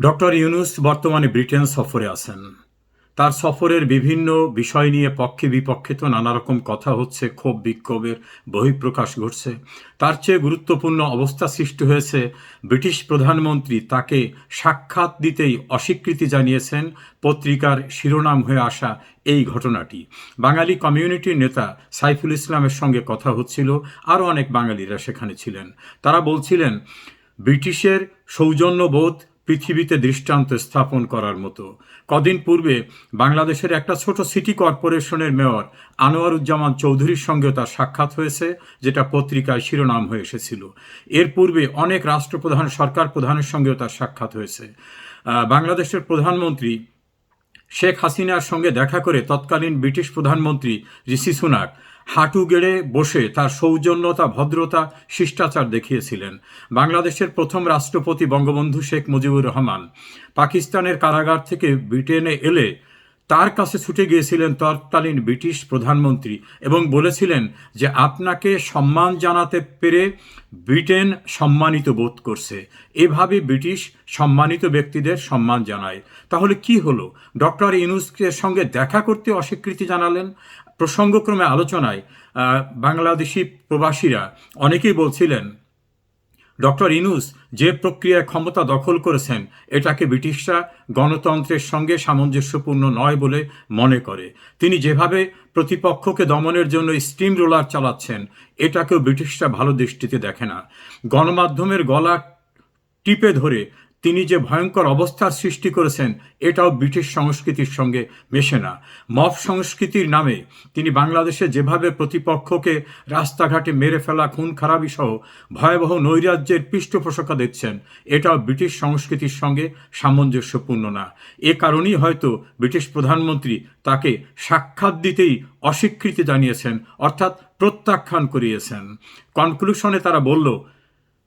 Doctor Yunus বর্তমানে Britain সফরে আছেন। তার সফরের বিভিন্ন বিষয় নিয়ে পক্ষে বিপক্ষে তো নানা রকম কথা হচ্ছে, ক্ষোভ, বিক্ষোভের বহিঃপ্রকাশ ঘটছে। তার চেয়ে গুরুত্বপূর্ণ অবস্থা সৃষ্টি হয়েছে ব্রিটিশ প্রধানমন্ত্রী তাকে সাক্ষাৎ দিতেই অস্বীকৃতি জানিয়েছেন পত্রিকার শিরোনাম হয়ে আসা এই ঘটনাটি। বাঙালি কমিউনিটির নেতা সাইফুল ইসলামের সঙ্গে কথা হচ্ছিল, আরও অনেক বাঙালিরা সেখানে ছিলেন। তারা বলছিলেন, ব্রিটিশের সৌজন্যবোধ পৃথিবীতে দৃষ্টান্ত স্থাপন করার মতো। কদিন পূর্বে বাংলাদেশের একটা ছোট সিটি কর্পোরেশনের মেয়র আনোয়ারুজ্জামান চৌধুরীর সঙ্গে তার সাক্ষাৎ হয়েছে, যেটা পত্রিকায় শিরোনাম হয়ে এসেছিল। এর পূর্বে অনেক রাষ্ট্রপ্রধান, সরকার প্রধানের সঙ্গেও তার সাক্ষাৎ হয়েছে। বাংলাদেশের প্রধানমন্ত্রী শেখ হাসিনার সঙ্গে দেখা করে তৎকালীন ব্রিটিশ প্রধানমন্ত্রী ঋষি সুনাক হাঁটু গেড়ে বসে তার সৌজন্যতা, ভদ্রতা, শিষ্টাচার দেখিয়েছিলেন। বাংলাদেশের প্রথম রাষ্ট্রপতি বঙ্গবন্ধু শেখ মুজিবুর রহমান। পাকিস্তানের কারাগার থেকে ব্রিটেনে এলে তার কাছে ছুটে গিয়েছিলেন তৎকালীন ব্রিটিশ প্রধানমন্ত্রী এবং বলেছিলেন যে, আপনাকে সম্মান জানাতে পেরে ব্রিটেন সম্মানিত বোধ করছে। এভাবে ব্রিটিশ সম্মানিত ব্যক্তিদের সম্মান জানায়। তাহলে কি হলো? ডক্টর ইনুসের সঙ্গে দেখা করতে অস্বীকৃতি জানালেন? প্রসঙ্গক্রমে আলোচনায় বাংলাদেশি প্রবাসীরা অনেকেই বলছিলেন, ডক্টর ইনুস, যে প্রক্রিয়ায় ক্ষমতা দখল করেছেন, এটাকে ব্রিটিশরা গণতন্ত্রের সঙ্গে সামঞ্জস্যপূর্ণ নয় বলে মনে করে। তিনি যেভাবে প্রতিপক্ষকে দমনের জন্য স্টিম রোলার চালাচ্ছেন, এটাকেও ব্রিটিশরা ভালো দৃষ্টিতে দেখে না। গণমাধ্যমের গলা টিপে ধরে তিনি যে ভয়ঙ্কর অবস্থার সৃষ্টি করেছেন, এটাও ব্রিটিশ সংস্কৃতির সঙ্গে মেশে না। মফ সংস্কৃতির নামে তিনি বাংলাদেশে যেভাবে প্রতিপক্ষকে রাস্তাঘাটে মেরে ফেলা, খুন খারাপি সহ ভয়াবহ নৈরাজ্যের পৃষ্ঠপোষকা দিচ্ছেন এটাও ব্রিটিশ সংস্কৃতির সঙ্গে সামঞ্জস্যপূর্ণ না। এ কারণেই হয়তো ব্রিটিশ প্রধানমন্ত্রী তাকে সাক্ষাৎ দিতেই অস্বীকৃতি জানিয়েছেন, অর্থাৎ প্রত্যাখ্যান করিয়েছেন। কনক্লুশনে তারা বলল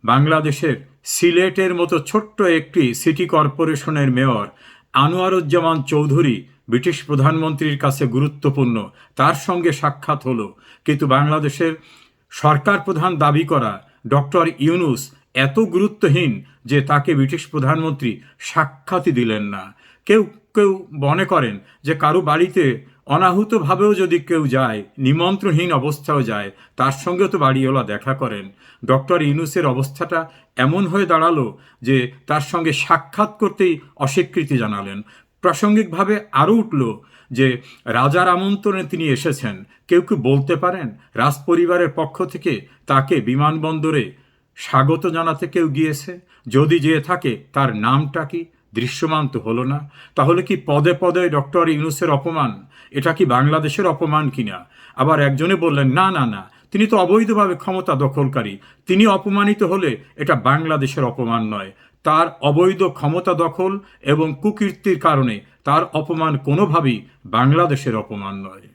বাংলাদেশের সিলেটের মতো ছোট্ট একটি সিটি কর্পোরেশনের মেয়র আনোয়ারুজ্জামান চৌধুরী ব্রিটিশ প্রধানমন্ত্রীর কাছে গুরুত্বপূর্ণ। তার সঙ্গে সাক্ষাৎ হলো। কিন্তু বাংলাদেশের সরকার প্রধান দাবি করা ডক্টর ইউনুস এত গুরুত্বহীন যে তাকে ব্রিটিশ প্রধানমন্ত্রী সাক্ষাৎই দিলেন না। কেউ কেউ মনে করেন যে কারও বাড়িতে অনাহুতভাবেও যদি কেউ যায়, নিমন্ত্রণহীন অবস্থাও যায়, তার সঙ্গে তো বাড়িওয়ালা দেখা করেন। ডক্টর ইউনুসের অবস্থাটা এমন হয়ে দাঁড়াল যে তার সঙ্গে সাক্ষাৎ করতেই অস্বীকৃতি জানালেন। প্রাসঙ্গিকভাবে আরও উঠল যে রাজার আমন্ত্রণে তিনি এসেছেন। কেউ কি বলতে পারেন? রাজপরিবারের পক্ষ থেকে তাকে বিমানবন্দরে স্বাগত জানাতে কেউ গিয়েছে? যদি যেয়ে থাকে, তার নামটা কি? দৃশ্যমান তো হলো না। তাহলে কি পদে পদে ডক্টর ইউনুসের অপমান? এটা কি বাংলাদেশের অপমান কিনা? আবার একজনে বললেন, না না না, তিনি তো অবৈধভাবে ক্ষমতা দখলকারী। তিনি অপমানিত হলে এটা বাংলাদেশের অপমান নয়। তার অবৈধ ক্ষমতা দখল এবং কুকীর্তির কারণে তার অপমান কোনোভাবেই বাংলাদেশের অপমান নয়।